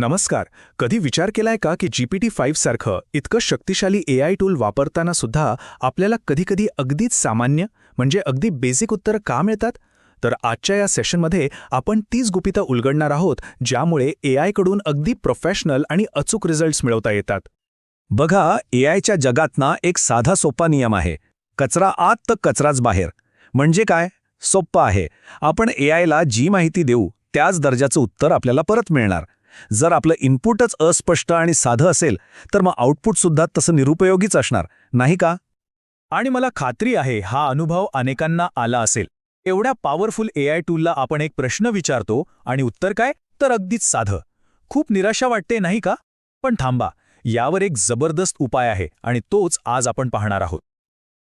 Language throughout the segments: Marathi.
नमस्कार. कधी विचार केलाय का की जीपीटी फाईव्ह सारखं इतकं शक्तिशाली ए आय टूल वापरताना सुद्धा आपल्याला कधीकधी अगदीच सामान्य म्हणजे अगदी बेसिक उत्तरं का मिळतात? तर आजच्या या सेशनमध्ये आपण तीच गुपितं उलगडणार आहोत ज्यामुळे ए आयकडून अगदी प्रोफेशनल आणि अचूक रिझल्ट्स मिळवता येतात. बघा एआयच्या जगात ना एक साधा सोपा नियम आहे. कचरा आत तर कचराच बाहेर. म्हणजे काय? सोप्पं आहे. आपण ए आयला जी माहिती देऊ त्याच दर्जाचं उत्तर आपल्याला परत मिळणार. जर आपलं इनपुटच अस्पष्ट आणि साधं असेल तर मग आउटपुटसुद्धा तसं निरुपयोगीच असणार नाही का? आणि मला खात्री आहे हा अनुभव अनेकांना आला असेल. एवढ्या पॉवरफुल ए आय टूलला आपण एक प्रश्न विचारतो आणि उत्तर काय? तर अगदीच साधं. खूप निराशा वाटते नाही का? पण थांबा यावर एक जबरदस्त उपाय आहे आणि तोच आज आपण पाहणार आहोत.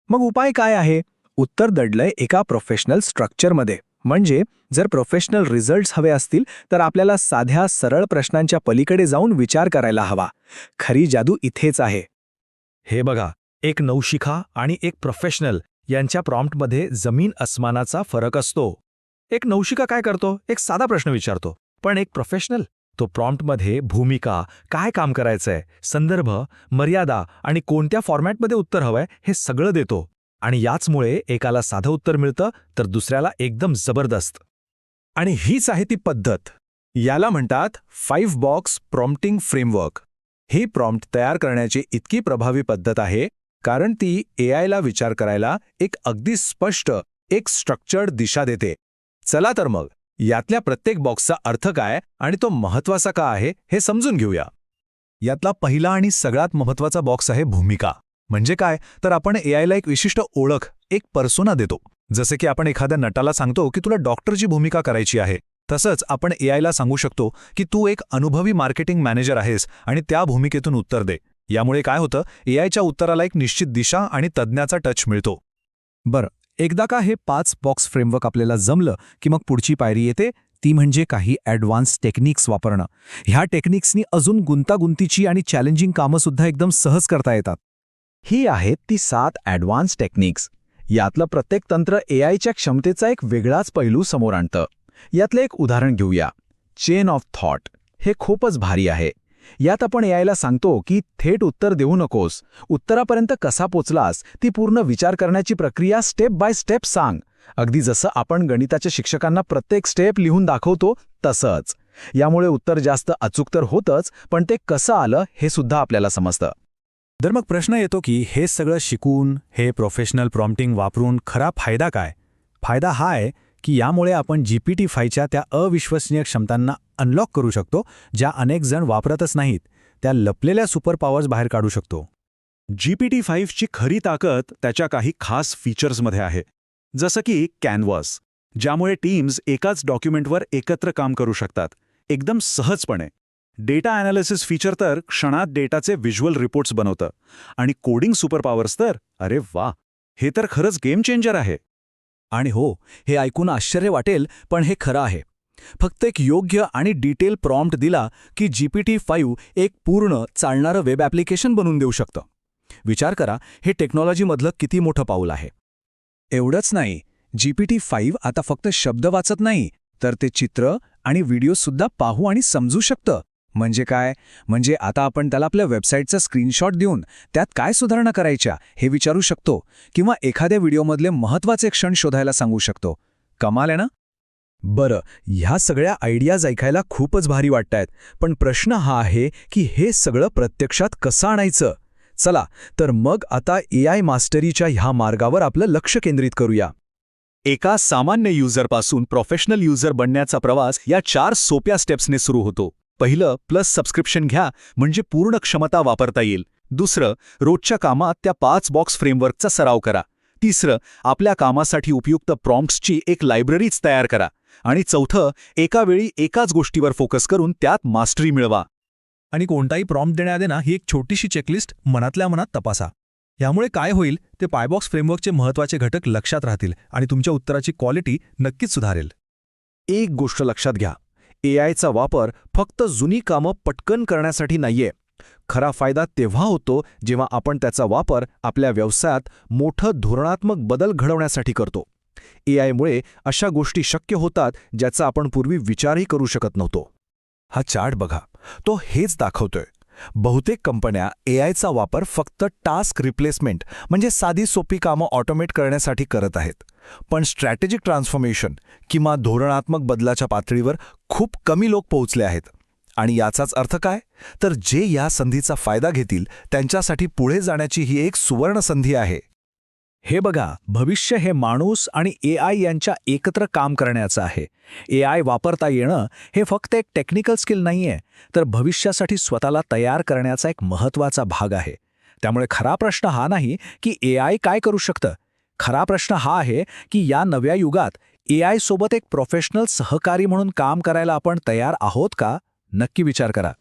मग उपाय काय आहे? उत्तर दडलंय एका प्रोफेशनल स्ट्रक्चरमध्ये म्हणजे जर प्रोफेशनल रिझल्ट्स हवे असतील तर आपल्याला साध्या सरळ प्रश्नांच्या पलीकडे जाऊन विचार करायला हवा. खरी जादू इथेच आहे. हे बघा एक नवशिखा आणि एक प्रोफेशनल यांच्या प्रॉम्प्टमध्ये जमीन अस्मानाचा फरक असतो. एक नवशिका काय करतो? एक साधा प्रश्न विचारतो. पण एक प्रोफेशनल तो प्रॉम्प्टमध्ये भूमिका काय काम करायचंय संदर्भ मर्यादा आणि कोणत्या फॉर्मॅटमध्ये उत्तर हवंय हे सगळं देतो. आणि याचमुळे एकाला साधं उत्तर मिळतं तर दुसऱ्याला एकदम जबरदस्त. आणि हीच आहे ती पद्धत. याला म्हणतात फाईव्ह बॉक्स प्रॉम्प्टिंग फ्रेमवर्क ही प्रॉम्प्ट तयार करण्याची इतकी प्रभावी पद्धत आहे कारण ती एआयला विचार करायला एक अगदी स्पष्ट एक स्ट्रक्चर्ड दिशा देते. चला तर मग यातल्या प्रत्येक बॉक्सचा अर्थ काय आणि तो महत्त्वाचा का आहे हे समजून घेऊया. यातला पहिला आणि सगळ्यात महत्त्वाचा बॉक्स आहे भूमिका. म्हणजे काय? तर आपण एआयला एक विशिष्ट ओळख एक पर्सोना देतो. जसे की आपण एखाद्या नटाला सांगतो की तुला डॉक्टरची भूमिका करायची आहे. तसंच आपण एआयला सांगू शकतो की तू एक अनुभवी मार्केटिंग मॅनेजर आहेस आणि त्या भूमिकेतून उत्तर दे. यामुळे काय होतं? एआयच्या उत्तराला एक निश्चित दिशा आणि तज्ज्ञाचा टच मिळतो. बरं एकदा का हे पाच बॉक्स फ्रेमवर्क आपल्याला जमलं की मग पुढची पायरी येते? ती म्हणजे काही ॲडव्हान्स टेक्निक्स वापरणं. ह्या टेक्निक्सनी अजून गुंतागुंतीची आणि चॅलेंजिंग कामंसुद्धा एकदम सहज करता येतात. ही आहेत ती सात ॲडव्हान्स टेक्निक्स. यातलं प्रत्येक तंत्र एआयच्या क्षमतेचा एक वेगळाच पैलू समोर आणतं. यातलं एक उदाहरण घेऊया. चेन ऑफ थॉट हे खूपच भारी आहे. यात आपण एआयला सांगतो की थेट उत्तर देऊ नकोस. उत्तरापर्यंत कसा पोचलास ती पूर्ण विचार करण्याची प्रक्रिया स्टेप बाय स्टेप सांग. अगदी जसं आपण गणिताच्या शिक्षकांना प्रत्येक स्टेप लिहून दाखवतो तसंच. यामुळे उत्तर जास्त अचूक तर होतंच पण ते कसं आलं हे सुद्धा आपल्याला समजतं. तर मग प्रश्न येतो की हे सगळं शिकून हे प्रोफेशनल प्रॉम्प्टिंग वापरून खरा फायदा काय? फायदा हा आहे की यामुळे आपण जीपीटी फायच्या त्या अविश्वसनीय क्षमतांना अनलॉक करू शकतो ज्या अनेक जण वापरतच नाहीत. त्या लपलेल्या सुपर पॉवर्स बाहेर काढू शकतो. जीपीटी फाईव्हची खरी ताकद त्याच्या काही खास फीचर्समध्ये आहे. जसं की कॅनव्हास ज्यामुळे टीम्स एकाच डॉक्युमेंटवर एकत्र काम करू शकतात. एकदम सहजपणे. डेटा ॲनालिसिस फीचर तर क्षणात डेटाचे व्हिज्युअल रिपोर्ट्स बनवतं. आणि कोडिंग सुपर पॉवर्स तर अरे वा हे तर खरंच गेम चेंजर आहे. आणि हो हे ऐकून आश्चर्य वाटेल पण हे खरं आहे. फक्त एक योग्य आणि डिटेल प्रॉम्प्ट दिला की जीपीटी फाईव्ह एक पूर्ण चालणारं वेब ॲप्लिकेशन बनवून देऊ शकतं. विचार करा हे टेक्नॉलॉजीमधलं किती मोठं पाऊल आहे. एवढंच नाही जीपीटी फाईव्ह आता फक्त शब्द वाचत नाही तर ते चित्र आणि व्हिडिओसुद्धा पाहू आणि समजू शकतं. म्हणजे काय? म्हणजे आता आपण त्याला आपल्या वेबसाईटचा स्क्रीनशॉट देऊन त्यात काय सुधारणा करायच्या हे विचारू शकतो किंवा एखाद्या व्हिडिओमधले महत्त्वाचे क्षण शोधायला सांगू शकतो. कमाल आहे ना? बरं ह्या सगळ्या आयडियाज ऐकायला खूपच भारी वाटतायत पण प्रश्न हा आहे की हे सगळं प्रत्यक्षात कसं आणायचं? चला तर मग आता ए आय मास्टरीच्या ह्या मार्गावर आपलं लक्ष केंद्रित करूया. एका सामान्य युजरपासून प्रोफेशनल युजर बनण्याचा प्रवास या चार सोप्या स्टेप्सने सुरू होतो. पहिलं प्लस सबस्क्रिप्शन घ्या म्हणजे पूर्ण क्षमता वापरता येईल. दुसरं रोजच्या कामात त्या पाच बॉक्स फ्रेमवर्कचा सराव करा. तिसरं आपल्या कामासाठी उपयुक्त प्रॉम्प्ट्सची एक लायब्ररीच तयार करा. आणि चौथं एका वेळी एकाच गोष्टीवर फोकस करून त्यात मास्टरी मिळवा. आणि कोणताही प्रॉम्प्ट देण्याआधी ना ही एक छोटीशी चेकलिस्ट मनातल्या मनात तपासा. यामुळे काय होईल ते पायबॉक्स फ्रेमवर्कचे महत्त्वाचे घटक लक्षात राहतील आणि तुमच्या उत्तराची क्वालिटी नक्कीच सुधारेल. एक गोष्ट लक्षात घ्या. एआयचा वापर फक्त जुनी कामं पटकन करण्यासाठी नाहीये. खरा फायदा तेव्हा होतो जेव्हा आपण त्याचा वापर आपल्या व्यवसायात मोठं धोरणात्मक बदल घडवण्यासाठी करतो. एआयमुळे अशा गोष्टी शक्य होतात ज्याचा आपण पूर्वी विचारही करू शकत नव्हतो. हा चार्ट बघा. तो हेच दाखवतोय. बहुतेक कंपन्या एआयचा वापर फक्त टास्क रिप्लेसमेंट म्हणजे साधी सोपी कामं ऑटोमेट करण्यासाठी करत आहेत. पण स्ट्रॅटेजिक ट्रान्सफॉर्मेशन किंवा धोरणात्मक बदलाच्या पातळीवर खूप कमी लोक पोहोचले आहेत. आणि याचाच अर्थ काय? तर जे या संधीचा फायदा घेतील त्यांच्यासाठी पुढे जाण्याची ही एक सुवर्ण संधी आहे. हे बघा भविष्य हे माणूस आणि ए आय यांच्या एकत्र काम करण्याचं आहे. ए आय वापरता येणं हे फक्त एक टेक्निकल स्किल नाहीये तर भविष्यासाठी स्वतःला तयार करण्याचा एक महत्त्वाचा भाग आहे. त्यामुळे खरा प्रश्न हा नाही की ए आय काय करू शकतं. खरा प्रश्न हा आहे की या नव्या युगात ए आय सोबत एक प्रोफेशनल सहकारी म्हणून काम करायला आपण तयार आहोत का? नक्की विचार करा.